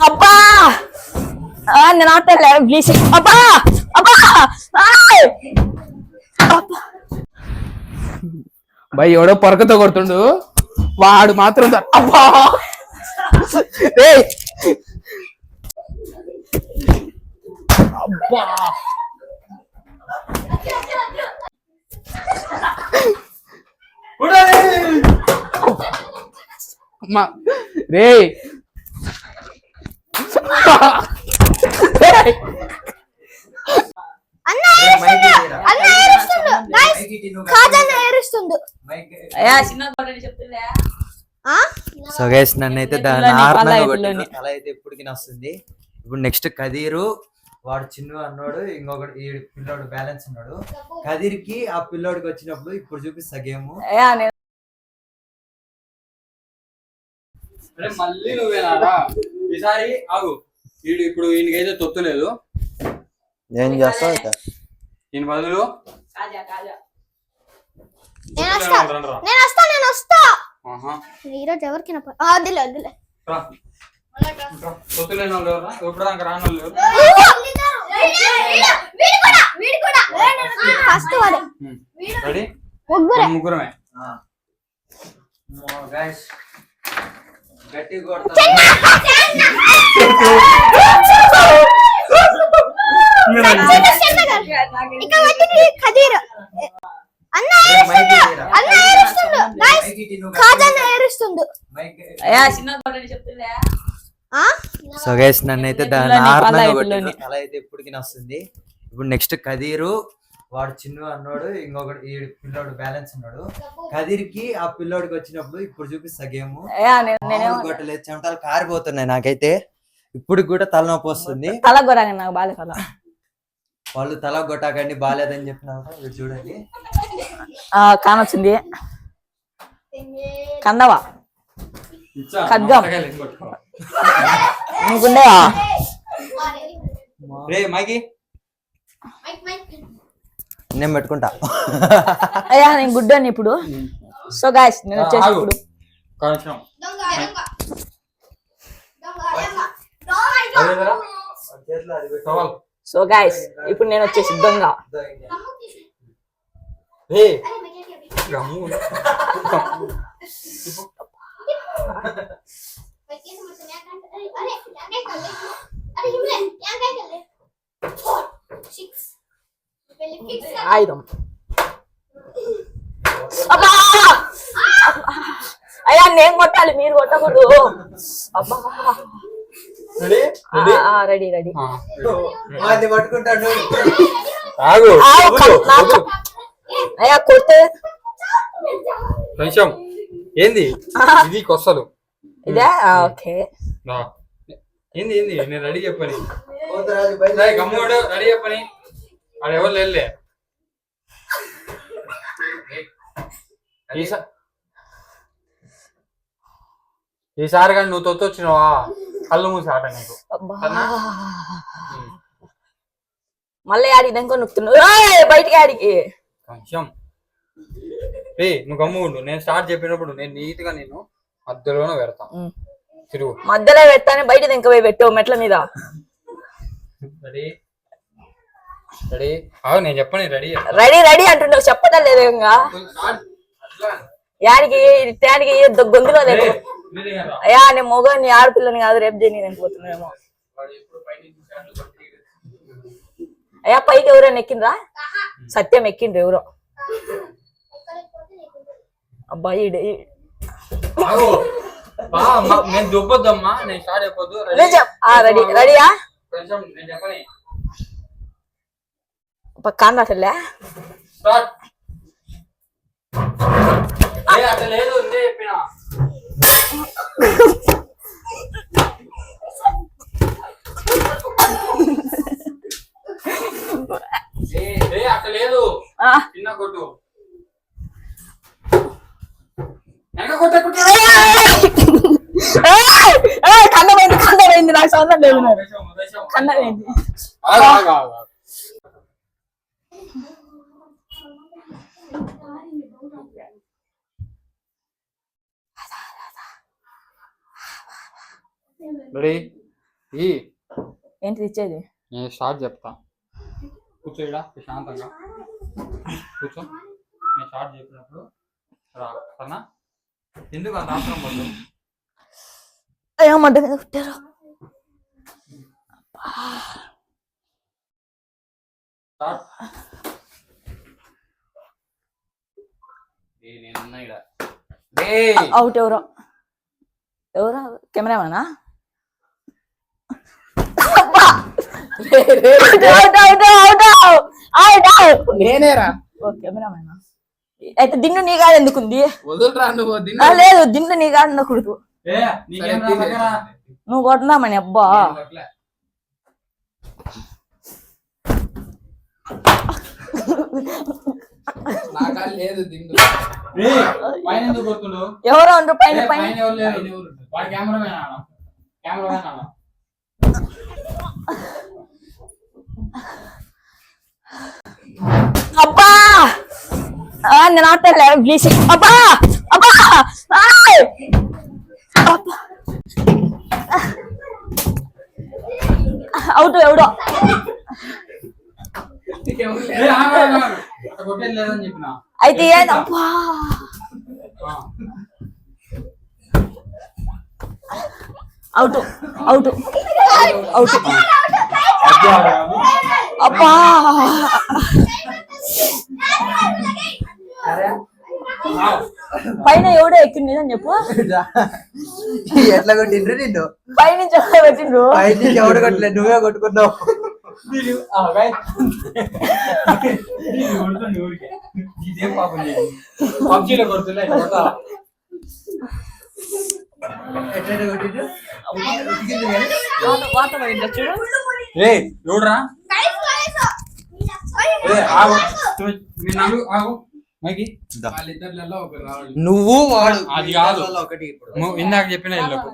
అబ్బా! నేను ఆటలే ప్లీజ్ అబ్బా! అబ్బా. భయ్ ఎవడో పొరకతో కొడుతుండు. వాడు మాత్రం అబ్బా! ఏయ్! అబ్బా! రే సో గైస్ నన్ను అయితే ఇట్లని, పళ్ళ ఇట్లని. తల అయితే ఎప్పటికి వస్తుంది ఇప్పుడు నెక్స్ట్ కదీరు వాడు చిన్న అన్నాడు ఇంకొకటి ఈ పిల్లోడు బ్యాలెన్స్ ఉన్నాడు. కదీర్కి ఆ పిల్లోడికి వచ్చినప్పుడు ఇప్పుడు చూపిస్తా గేమ్. మళ్ళీ నువ్వేనారా? ఈసారి ఆగు. వీడు ఇప్పుడు ఈయనకైతే తొత్తు లేదు. ఏం చేస్తావు ఈయన బదులు కాజా కాజా. నేను వస్తా. నేను వస్తా నేను వస్తా. ఆహా. ఈరోజు ఎవరికి నా ఆ, వద్దులే వద్దులే. రా. రా. తొత్తు లేని వాళ్ళు ఎవరా ఎప్పుడు దాకా రాని వాళ్ళు ఎవరు? ఫస్ట్ వాడే రెడీ ముగ్గురే. ముగ్గురమే. గైస్ గట్టి కొడతా ఇక వచ్చింది ఖదీర్. అన్న ఏడుస్తుండు. అన్న ఏడుస్తుండు. గైస్ కాజన్న ఏడుస్తుండు. అయ్యా చిన్న కొట్టండి చెప్తుందా ఆ? సో గైస్ నన్ను అయితే ఇట్లని, పళ్ళ ఇట్లని. తల అయితే ఎప్పటికి వస్తుంది ఇప్పుడు నెక్స్ట్ కదీరు వాడు చిన్న అన్నాడు ఇంకొకటి ఈ పిల్లోడు బ్యాలెన్స్ ఉన్నాడు. కదీర్కి ఆ పిల్లోడికి వచ్చినప్పుడు ఇప్పుడు చూపిస్తా గేమ్. కొట్టలేదు చెమటలు కారిపోతున్నాయి నాకైతే. ఇప్పుడు కూడా తలనొప్పి వస్తుంది. తల నాకు బాగా కదా వాళ్ళు తల కొట్టాకండి బాగాలేదని చెప్పినారు వీడు చూడండి. ఆ, కానొచ్చింది. కందవా? ఖడ్గం. రే మైకి. నేను పెట్టుకుంటా అయ్యా నేను గుడ్ అని ఇప్పుడు సో గాయస్ నేను వచ్చేసి. ఇప్పుడు. సో గాయస్ ఇప్పుడు నేను వచ్చేసి దొంగ. ఆయుధం అబ్బా! అయ్యా నేను కొట్టాలి మీరు కొట్టకూడదు. అబ్బా! రెడీ రెడీ అయ్యా కొడితే కొంచెం ఏంది? ఇది కొసలు. ఇదే? ఓకే. ఏంది ఏంది? నేను రెడీ చెప్పని. గమ్ముడు రెడీ చెప్పని. ఎవరు లేదులే ఈసా- ఈసారి కానీ నువ్వు తొత్తు వచ్చినావా? కళ్ళు మూసి ఆట నీకు? మళ్ళీ ఆడికి దానికో నొక్కుతున్నావు. బయటికి ఆడికి. కొంచెం రే నువ్వు గమ్ము ఉండు నేను స్టార్ట్ చెప్పినప్పుడు నేను నీట్గా నేను మధ్యలోనే పెడతా. తిరుగు. మధ్యలో పెడతానే బయట దింక పోయి పెట్టు మెట్ల మీద. రెడీ? అవు నేను చెప్పని రెడీ రెడీ రెడీ అంటుండవు చెప్పదా లేదు ఇంకా. యాడికి ట్యానికి గొంతులో లేదు. అయ్యా నేను మొగని ఆడపిల్లని కాదు రేపు చేయని పోతున్నామేమో అయ్యా పైకి ఎవరైనా ఎక్కిండ్రా? సత్యం ఎక్కిండ్రు ఎవరో. అబ్బాయి నేను దుబ్బొద్దమ్మా నేను స్టార్ట్ అయిపోద్దు రెడీ రెడీయా? కొంచెం నేను పక్కన అట్లా లేదు చిన్న కొట్టు. కన్నమైంది కన్నమైంది నాకు సంబంధం లేదు. కన్నమైంది ఆగు, ఆగు, ఆగు, ఆగు. రెడీ? ఈ. ఏంటి ఇచ్చేది? నేను స్టార్ట్ చెప్తా. కూర్చో ఇక్కడ ప్రశాంతంగా. కూర్చో. నేను స్టార్ట్ చెప్పినప్పుడు రా సరేనా? ఎందుకు అంత అవసరం పడదు? అయ్యో మడ్డ మీద నేనున్నా ఇక్కడ అవుట్ ఎవరో? ఎవరో? కెమెరామేనా? నేనేరా. అయితే దిండు నీ కాదు ఎందుకుంది వదులురా నువ్వు ఆ, దిన్న లేదు దిండు నీ కాదు ఉండకూడదు ఏ నీకేం రా దగ్గర నువ్వు కొట్టినామని అబ్బా. లేదు దిండు. పైన ఎందుకు ఎవరో ఉండ్రు? పైన పైన. పైన ఎవరు లేరు వాడు కెమెరామెన్ ఆడ కెమెరామెన్ ఆడ అబ్బా! ఆ, నేను ఆడతానులే ప్లీజ్ అబ్బా! అబ్బా. అవుట్ ఎవడో? అయితే అబ్బా! అవుట్ అవుట్ అవుట్ అబ్బా. పైన ఎవడో ఎక్కింది అని చెప్పు? ఎట్లా కొట్టిండ్రు నిన్ను? పైనుంచి ఎవడో పెట్టిండ్రు పైన నుంచి ఎవడు కొట్టలేదు నువ్వే కొట్టుకున్నావు. పబ్జీలో కొడుతున్నా చూడరా? నువ్వు వాడు. అది కాదు. ఇందాక చెప్పిన ఇల్లుకు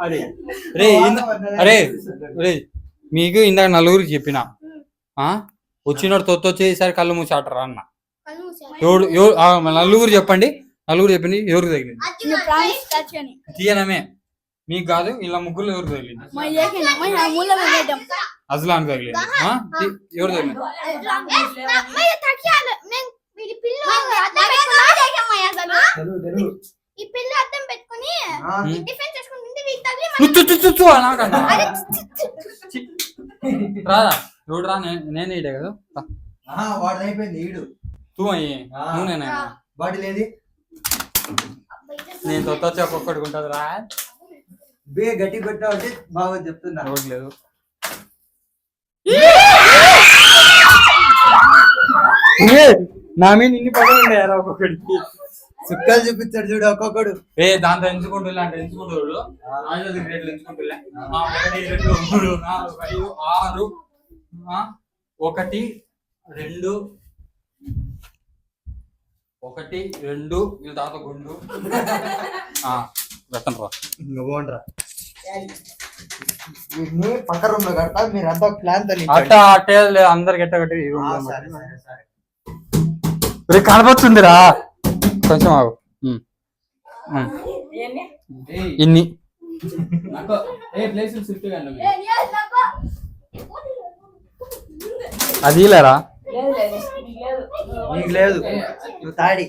అరే రే ఇంద- అరే రే మీకు ఇందాక నలుగురికి చెప్పిన. ఆ? వచ్చినోడు తొత్తు వచ్చేసరి కళ్ళు మూసాటరా అన్న. ఎవడు ఎవడు ఆ, నలుగురు చెప్పండి. నలుగురు చెప్పండి ఎవరికి తగిలింది? తీయనమే. మీకు కాదు ఇలా ముగ్గురు ఎవరికి తగిలింది? అజలాన్ తగిలింది. ఎవరు తగిలింది? ఈ పిల్ల అద్దం పెట్టుకుని ఆ, డిఫెన్స్ చేసుకుంటుంటే వీళ్ళు తగిలి ను, తు, తు, తు, తు. అనాకన్నా. చి. రారా ఎవడు రా నే- నేనే ఇడే కదా వాడిది అయిపోయింది ఈడు. తూ అయ్యి. నువ్వు నేనే లేది నేను తొత్త చెప్ప ఒక్కడికి ఉంటుంది రా బే గట్టి కొట్టావు అంటే బాగా చెప్తున్నా. లేదు. ఏ, నా మీద ఇన్ని పదవి ఉన్నాయా ఒక్కొక్కడికి? సుక్కలు చూపించాడు చూడు ఒక్కొక్కడు. ఏ దాంతో ఎంచుకుంటూ అంటే ఎంచుకుంటాడు ఎంచుకుంటులే ఆ, ఒకటి రెండు మూడు నాలుగు ఐదు ఆరు ఒకటి రెండు. ఒకటి రెండు. వీళ్ళ దాంతో గుండు. ఆ, పెట్టండి రా పక్క రూమ్లో కడతా మీరు అంతా ప్లాన్ అట్ట అట్టే అందరికి ఎట్ట కట్టి ఈ లో కనపడుతుందిరా. కొంచెం ఆగు. ఇన్ని. నాకు ఏ ప్లేస్ షిఫ్ట్ కానీ అది లేరా నీకు లేదు. నువ్వు తాడి.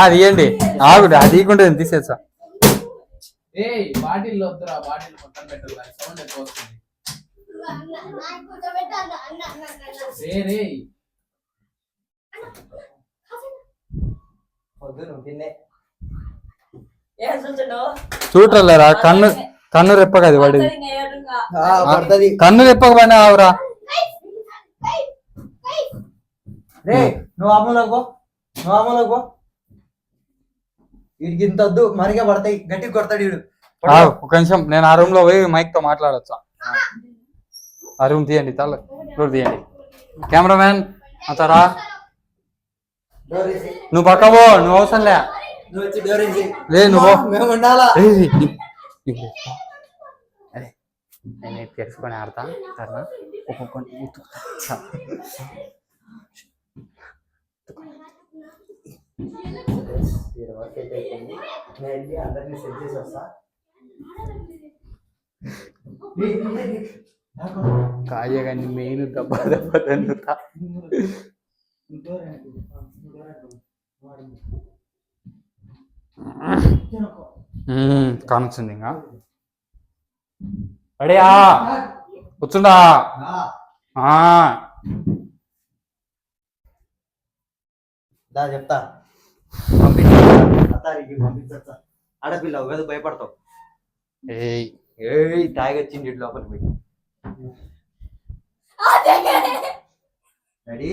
అది ఇవ్వండి ఆగుడు అది ఇవ్వకుండా తీసేసా ఏ బాటిల్ వద్దురా బాటిల్ మొత్తం పెట్టాలి సౌండ్ ఎక్కువ వస్తుంది. రే రే. వద్దు నువ్వు తిన్నే. చూడలేరా కన్ను కన్ను రెప్పక అది పడింది. కన్ను రెప్పక పైన ఆవురా? రే నువ్వు అమ్మలోకి పో. నువ్వు అమ్మలోకి పో. వీడికి ఇంత వద్దు మరిగా పడతాయి. గట్టిగా కొడతాడు వీడు. ఒక నిమిషం. నేను ఆ రూమ్లో పోయి మైక్తో మాట్లాడచ్చా? ఆ రూమ్ తీయండి తల డోర్ తీయండి. కెమెరామ్యాన్ అంతారా? డోర్ వేసి నువ్వు పక్క పో నువ్వు అవసరం లే. లే నువ్వు మేము ఉండాలా? నేను తెలుసుకొని ఆడతా సరేనా? ఒక్కొక్కటి ఉతుకుతా. అందరినీ సెట్ చేసి వస్తా కాయ కానీ మెయిన్ దెబ్బ దెబ్బ తన్నుతా ఇంకా రెడీయా కూర్చుండా చెప్తా. పంపించు. ఆడపిల్లవు కదా భయపడతావు. ఏయ్. ఏయ్ తాగొచ్చింది ఇటు లోపలికి పోయి రెడీ?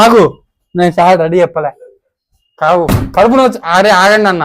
ఆగు. నేను సార్ రెడీ చెప్పలే. కావు. కడుపున వచ్చి ఆడే ఆగండి అన్న.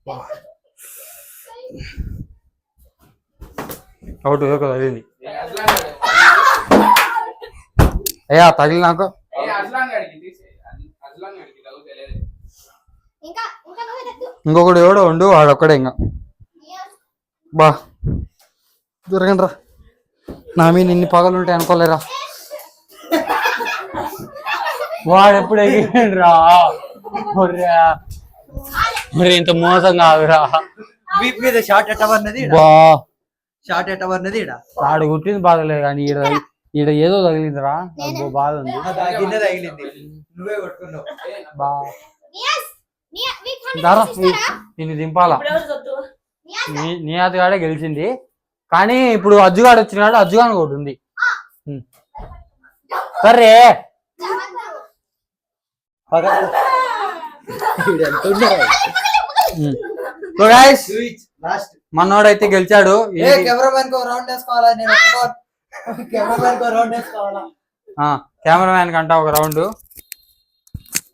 లవ్ తెలియదు ఇంకా ఇంకా నువ్వు ఎత్తు. ఇంకొకడు ఎవడో ఉండు వాడొక్కడే ఇంకా. బా. జరగండి రా నా మీద ఇన్ని పగలు ఉంటాయి అనుకోలేరా? వాడు ఎప్పుడు ఎగిరిండ్రా? ఒర్రా. మరి ఇంత మోసం కాదురా. వీప్ మీద షార్ట్ ఎట్టవన్నది బా. షార్ట్ ఎట్టవన్నది ఇడ వాడు కుట్టింది బాధలేదు కానీ ఈడ ఈడ ఏదో తగిలిందిరా. నాకు బాధ ఉంది. గిన్నె తగిలింది నువ్వే కొట్టుకున్నావు. బా. దారా? నిన్ను దింపాలా? నీ నీ అతగాడే గెలిచింది. కానీ ఇప్పుడు అజ్జుగాడు వచ్చినాడు అజ్జుగాని ఒకటి ఉంది. సరే. మనోడైతే గెలిచాడు. కెమెరామ్యాన్ కంట ఒక రౌండ్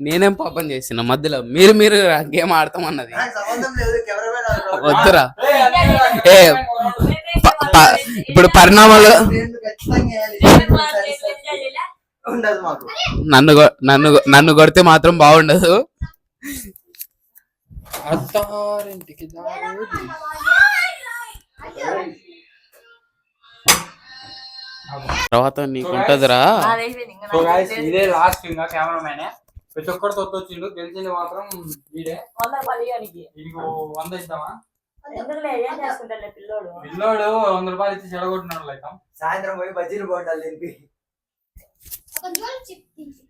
నేనేం పాపం చేసిన? మధ్యలో మీరు మీరు గేమ్ ఆడతామన్నది. నాకు సంబంధం లేదు కెమెరామెన్ వద్దురా. ఏ ఇప్పుడు పరిణామాలు నన్ను నన్ను నన్ను కొడితే మాత్రం బాగుండదు. తర్వాత నీకుంటదిరా. సో గైస్ ఇదే లాస్ట్ ఇంకా కెమెరామ్యాన్ ప్రతి ఒక్కరు తొత్తొచ్చిండు గెలిచింది మాత్రం వీడే. ఇంకో వంద ఇద్దామా? పిల్లోడు? పిల్లోడు వంద రూపాయలు ఇచ్చి చెడగొట్టినాడు లైక్ సాయంత్రం పోయి బజ్జీలు చిప్ తీసి.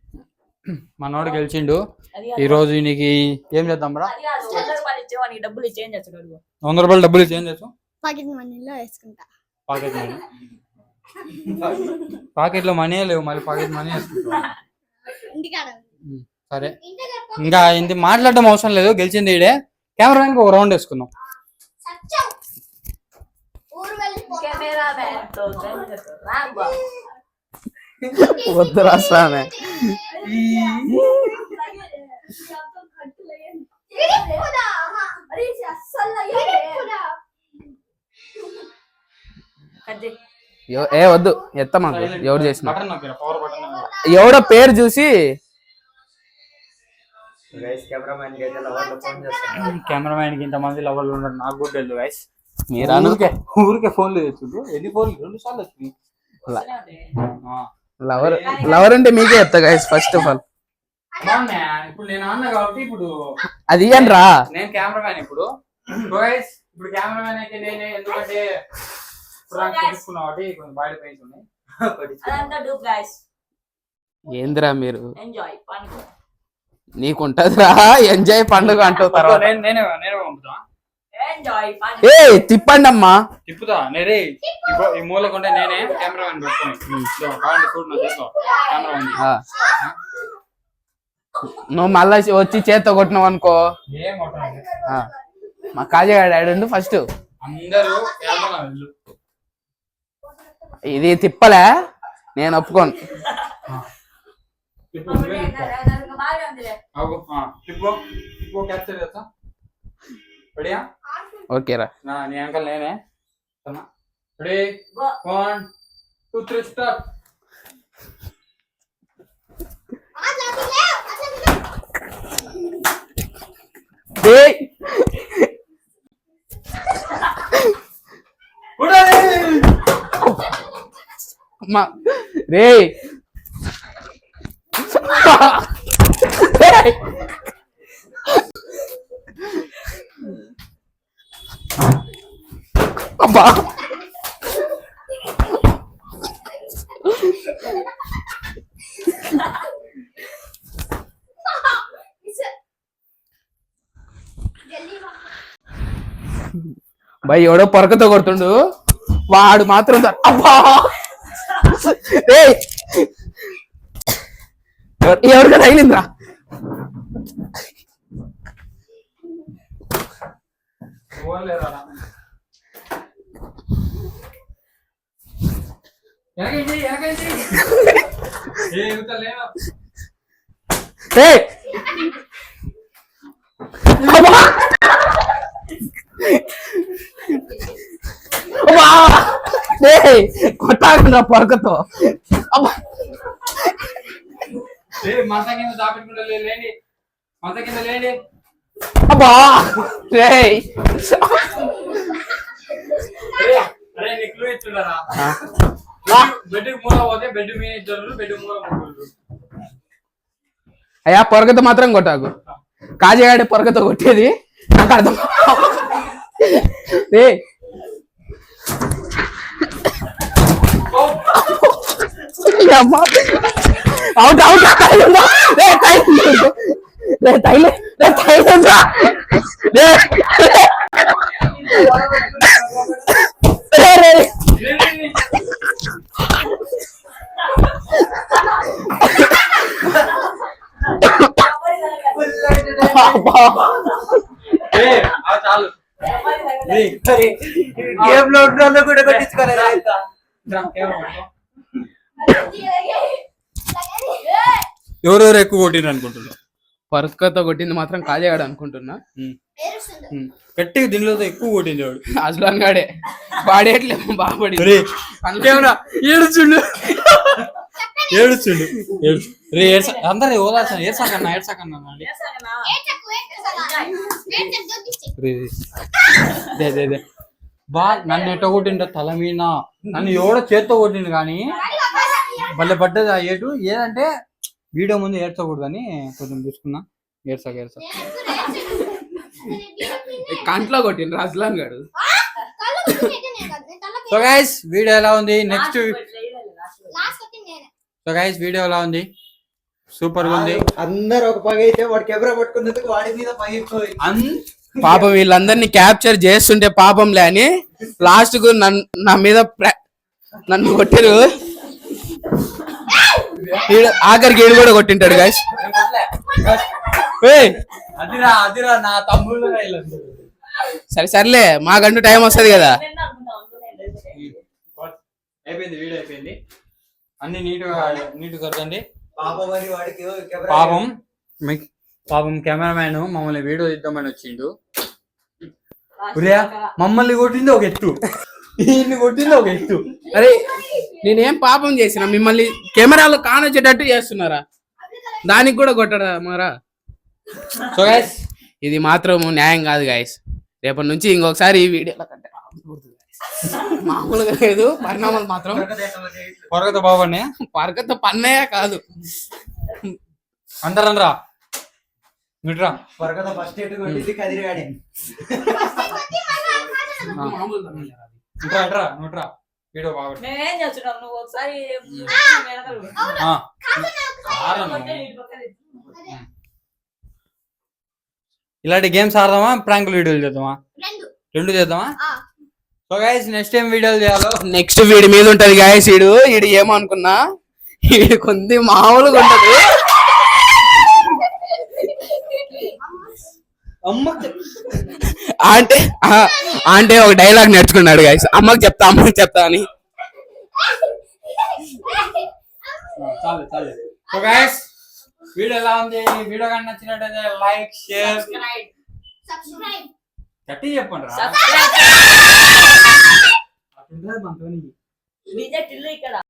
మనోడు గెలిచిండు. ఈ రోజు నీకు ఏం చేద్దాం రా? వంద రూపాయలు డబ్బులు చేస్తాడు వంద రూపాయలు ఏం చేస్తాం పాకెట్ మనీలో వేసుకుంటా. పాకెట్ మనీ పాకెట్లో మనీ లేవు మళ్ళీ పాకెట్ మనీ వేసుకుంటాం సరే. ఇంకా ఇంత మాట్లాడడం అవసరం లేదు గెలిచింది ఈడే. కెమెరాకి ఒక రౌండ్ వేసుకుందాం. కెమెరా. వద్దు రాస్తానే ఏ వద్దు. ఎత్త మాకు ఎవరు చేసిన? బటన్ నొక్కిరా పవర్ బటన్ ఎవడో పేరు చూసి గైస్ కెమెరామెన్కి కెమెరామ్యాన్ ఇంతమంది లవర్లు ఉండరు. నాకు కూడా తెలియదు గైస్ మీరు ఊరికే ఊరికే ఫోన్లు తెచ్చుడు ఎన్ని ఫోన్లు రెండు సార్లు వచ్చినాయి. ఆ. లవర్ లవర్ అంటే మీకే ఎత్తా గైస్ ఫస్ట్ ఆఫ్ ఆల్. ఇప్పుడు నేను అన్న కాబట్టి ఇప్పుడు అది ఇయ్యండి రా నేను కెమెరామ్యాన్ ఇప్పుడు. గైస్ ఇప్పుడు కెమెరామ్యాన్ అయితే నేనే ఎందుకంటే ఇప్పుడు నాకు తెలుసుకున్నా కాబట్టి కొంచెం బాడీ పెయిన్స్ ఉన్నాయి. అదంతా డూప్ గాయస్ ఏందిరా మీరు? ఎంజాయ్ పండుగ. నీకుంటదిరా. ఎంజాయ్ పండుగ అంటావు తర్వాత. నేను నేనే నేనే పంపుతా. ఎంజాయ్ పండుగ. ఏ తిప్పండి అమ్మా తిప్పుతా. నేనే ఇగో ఈ మూలకుంటే నేనే కెమెరామ్యాన్ పెట్టుకుని. ఇదో, కావాలంటే చూడు నా చేతిలో కెమెరా ఉంది. నువ్వు మళ్ళా వచ్చి చేత్తో కొట్టినావు అనుకో. ఏం కొట్టండి ఆ. మా కాజాగాడు ఆడండు ఫస్ట్ అందరూ కెమెరా వెళ్ళు. ఇది తిప్పలే. నేను ఒప్పుకోను. ఓకేరా నా అంకల్ నేనే. Ready? One two three start! అమ్మా రే అబ్బా భయ్ ఎవడో పొరకతో కొడుతుండు. వాడు మాత్రం ఎవరికి అబ్బా తగిలిందిరా? ఏ కొట్టాకుండా అబ్బా మంత కింద దాపెట్టుకుంటా లేండి. మంత కింద లేండి. అబ్బా రేయ్ అరే నీకు క్లూ ఇచ్చుండరా? బెడ్ మూల పోతే బెడ్ మీద ఇద్దరు బెడ్ మూల అయ్యా పొరకతో మాత్రం కొట్టాకు. కాజేగాడి పొరకతో కొట్టేది. నాకు అర్థం రే అవుట్ అవుట్ రే తైలం రే తైలం రే తైలందా రే రే అబ్బా. ఏ ఆ చాలు గేమ్లో ఉన్న వాళ్ళు కూడా కొట్టించుకోలేదు. ఎవరెవరు ఎక్కువ కొట్టిరు అనుకుంటున్నారు పొరకతో కొట్టింది మాత్రం కాజేగాడు అనుకుంటున్నా. గట్టిగా దీనిలో ఎక్కువ కొట్టింది వాడు అసలు గాడే. బాగుపడి ఒరే, ఏమన్నా ఏడుచుండు? ఏడుచుండు రే ఏడ్స అందరు ఓదాల్సిన ఏడ్సాకన్నా ఏడ్సాకన్నా రే, రే. బా నన్ను ఎట్ట కొట్టిండ తల మీద. నన్ను ఎవడో చేత్తో కొట్టిండు కానీ భలే పడ్డది ఆ ఏటు ఏదంటే వీడియో ముందు ఏడ్చకూడదని కొంచెం చూసుకున్నా. ఏడ్సాక ఏడ్సాక కంట్లో కొట్టిండ్రు అస్లాన్ గాడు సో గైస్ వీడియో ఎలా ఉంది? నెక్స్ట్ సో గైస్ వీడియో ఎలా ఉంది? సూపర్గా ఉంది. అందరు ఒక పగ అయితే వాడు కెమెరా పట్టుకున్నందుకు వాడి మీద పగ ఎక్కువ అన్ పాపం వీళ్ళందరినీ క్యాప్చర్ చేస్తుంటే పాపంలే అని లాస్ట్కు నన్ను నా మీద నన్ను కొట్టారు. ఆఖరికి ఏడు కూడా కొట్టింటాడు గాయస్ అదిరా అదిరా నా తమ్ముళ్ళు సరే సర్లే మాకంటూ టైం వస్తది కదా. అయిపోయింది వీడియో అయిపోయింది. అన్ని నీట్గా నీట్గా కదండి పాపం కెమెరా పాపం మీ- పాపం కెమెరామ్యాన్ మమ్మల్ని వీడియో తీద్దామని వచ్చిండు. ఉరియా మమ్మల్ని కొట్టింది ఒక ఎత్తు. ఈయన్ని కొట్టింది ఒక ఎత్తు. అరే నేనేం పాపం చేసిన మిమ్మల్ని కెమెరాలో కానొచ్చేటట్టు చేస్తున్నారా? దానికి కూడా కొట్టడా మారా? సో గైస్ ఇది మాత్రం న్యాయం కాదు గాయస్ రేపటి నుంచి ఇంకొకసారి ఈ వీడియోలో కంటే మామూలుగా లేదు పరిణామాలు మాత్రం. పొరగత బాబండి పరకతో పన్నయ్య కాదు. అందరనరా మిట్రా వరకత ఫస్ట్ ఎటు కొట్టింది కదిరిగాడి ఇట్రా ఇట్రా నుట్రా వీడియో బాగుంది మేమేం చేస్తున్నాం? నువ్వు ఒకసారి. ఇలాంటి గేమ్స్ ఆడదామా? ప్రాంక్ వీడియోలు చేద్దామా? రెండు. చేద్దామా? సో గైస్ నెక్స్ట్ టైం వీడియోలు చేయాలో? నెక్స్ట్ వీడి మీద ఉంటది గాయస్ వీడు వీడు ఏమనుకున్నా? వీడి కొంది మామూలుగా ఉంటది. అమ్మ అంటే ఆ, అంటే ఒక డైలాగ్ నేర్చుకున్నాడు గాయస్ అమ్మకి చెప్తా అమ్మకి చెప్తా అని. సో గైస్ వీడియో ఎలా ఉంది? వీడియో కానీ నచ్చినట్టయితే లైక్ షేర్ సబ్స్క్రైబ్ గట్టి చెప్పండి రా. అట్లుంటది మనతోని ఇక్కడ.